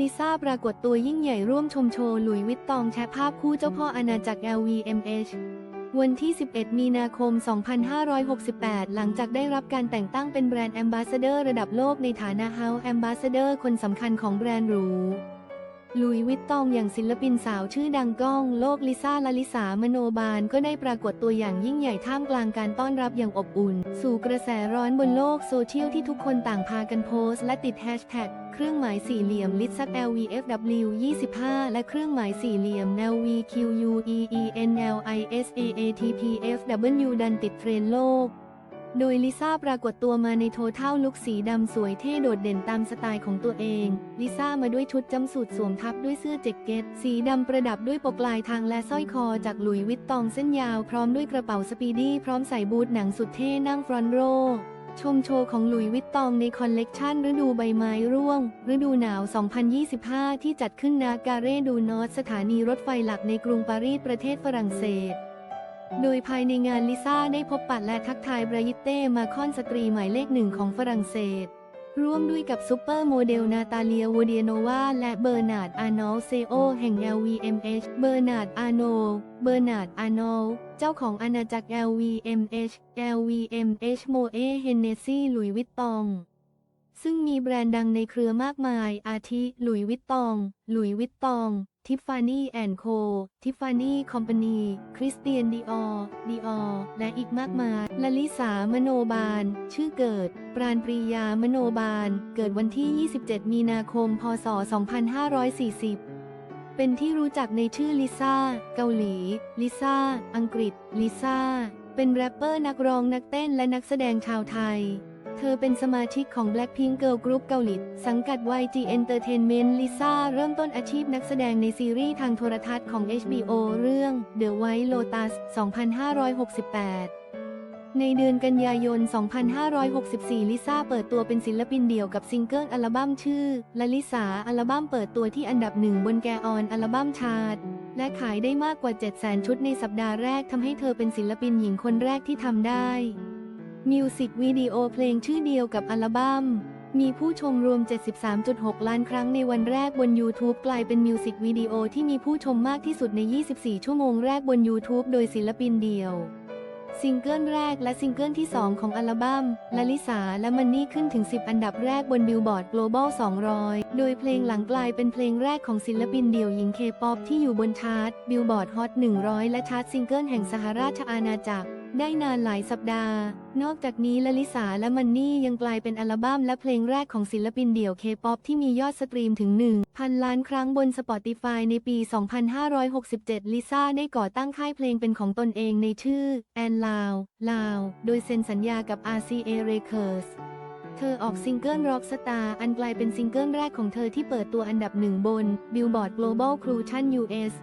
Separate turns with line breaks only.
ลิซ่าปรากฏตัวยิ่งใหญ่ร่วมชมโชว์หลุยวิตตองแชะภาพคู่เจ้าพ่ออาณาจักร LVMH วันที่ 11 มีนาคม 2568 หลังจากได้รับการแต่งตั้งเป็นแบรนด์แอมบาสเดอร์ระดับโลกในฐานะ House Ambassador คนสำคัญของแบรนด์หรู ลุยวิตตองอย่างศิลปินสาวชื่อดังก้อง โลกลิซ่าลาลิสามโนบาลก็ได้ปรากฏตัวอย่างยิ่งใหญ่ท่ามกลางการต้อนรับอย่างอบอุ่น สู่กระแสร้อนบนโลกโซเชียลที่ทุกคนต่างพากันโพสต์ และติดแฮชแท็กเครื่องหมายสี่เหลี่ยมลิซัก LVFW 25 และเครื่องหมายสี่เหลี่ยม LVQUEENLISAATPFW ดันติดเทรนด์โลก โดยลิซ่าปรากฏตัวมาในโทเท่าลุคสีดำสวยเท่โดดเด่นตามสไตล์ของตัวเอง ลิซ่ามาด้วยชุดจำสูทสวมทับด้วยเสื้อแจ็คเก็ต สีดำประดับด้วยปกลายทางและสร้อยคอจากหลุยวิตตองเส้นยาวพร้อมด้วยกระเป๋าสปีดี้พร้อมใส่บูทหนังสุดเท่นั่งฟรอนโรว์ชมโชว์ของหลุยวิตตองในคอลเลกชันฤดูใบไม้ร่วง ฤดูหนาว 2025 ที่จัดขึ้นณการ่ดูนอตสถานีรถไฟหลักในกรุงปารีสประเทศฝรั่งเศส โดยภายในงานลิซ่าได้พบปะและทักทายบรายิเต้มาคอนสตรีหมายเลขหนึ่งของฝรั่งเศส ร่วมด้วยกับซูเปอร์โมเดลนาตาเลียวเดียโนวาและเบอร์นาร์ดอาร์โนลเซโอแห่ง LVMH เบอร์นาร์ดอาร์โนลเบอร์นาร์ดอาร์โนลเจ้าของอาณาจักร LVMH LVMH โมเอเฮนเนซี่หลุยวิตตองซึ่งมีแบรนด์ดังในเครือมากมาย อาทิ หลุยวิตตอง หลุยวิตตอง ทิฟฟานี่แอนด์โค ทิฟฟานี่คอมพานี คริสเตียนดีออดีออและอีกมากมายลลิสามโนบาล ชื่อเกิด ปราณปรียามโนบาล เกิดวันที่ 27 มีนาคม พศ 2540 เป็นที่รู้จักในชื่อลิซ่า เกาหลี ลิซ่า อังกฤษ ลิซ่า เป็นแรปเปอร์นักร้องนักเต้นและนักแสดงชาวไทย เธอเป็นสมาชิกของ Blackpink Girl Group เกาหลี สังกัด YG Entertainment ลิซ่าเริ่มต้นอาชีพนักแสดงในซีรีส์ทางโทรทัศน์ของ HBO เรื่อง The White Lotus 2568ในเดือนกันยายน 2564 ลิซ่าเปิดตัวเป็นศิลปินเดี่ยวกับซิงเกิลอัลบั้มชื่อลลิสาอัลบั้มเปิดตัวที่อันดับหนึ่งบนแกออนอัลบั้มชาร์ตและขายได้มากกว่า 700,000 ชุดในสัปดาห์แรกทำให้เธอเป็นศิลปินหญิงคนแรกที่ทำได้ มิวสิกวิดีโอเพลงชื่อเดียวกับอัลบัม้ม มีผู้ชมรวม 73.6 ล้านครั้งในวันแรกบน YouTube กลายเป็นมิวสิกวิดีโอที่มีผู้ชมมากที่สุดใน 24 ชั่วโมงแรกบน YouTube โดยศิลปินเดียว ซิงเกิลแรกและซิงเกิลที่ 2 ของอัลบัม้มลลิสาและมันนี่ขึ้นถึง 10 อันดับแรกบนบิลบอร์ด Global 200 โดยเพลงหลังกลายเป็นเพลงแรกของศิลปินเดี่ยวหญิงเคป๊อปที่อยู่บนชาร์ตบิลบอร์ดฮอต100 และชาร์ตซิงเกิลแห่งสหราชอาณาจักร ได้นานหลายสัปดาห์ นอกจากนี้ลลิสาและมันนี่ยังกลายเป็นอัลบั้มและเพลงแรกของศิลปินเดี่ยวเคป๊อปที่มียอดสตรีมถึง1พันล้านครั้งบน Spotify ในปี 2567 ลิซ่าได้ก่อตั้งค่ายเพลงเป็นของตนเองในชื่อ and Loud Loud โดยเซ็นสัญญากับ RCA Records เธอออกซิงเกิล Rockstar อันกลายเป็นซิงเกิลแรกของเธอที่เปิดตัวอันดับหนึ่งบน Billboard Global Clusion US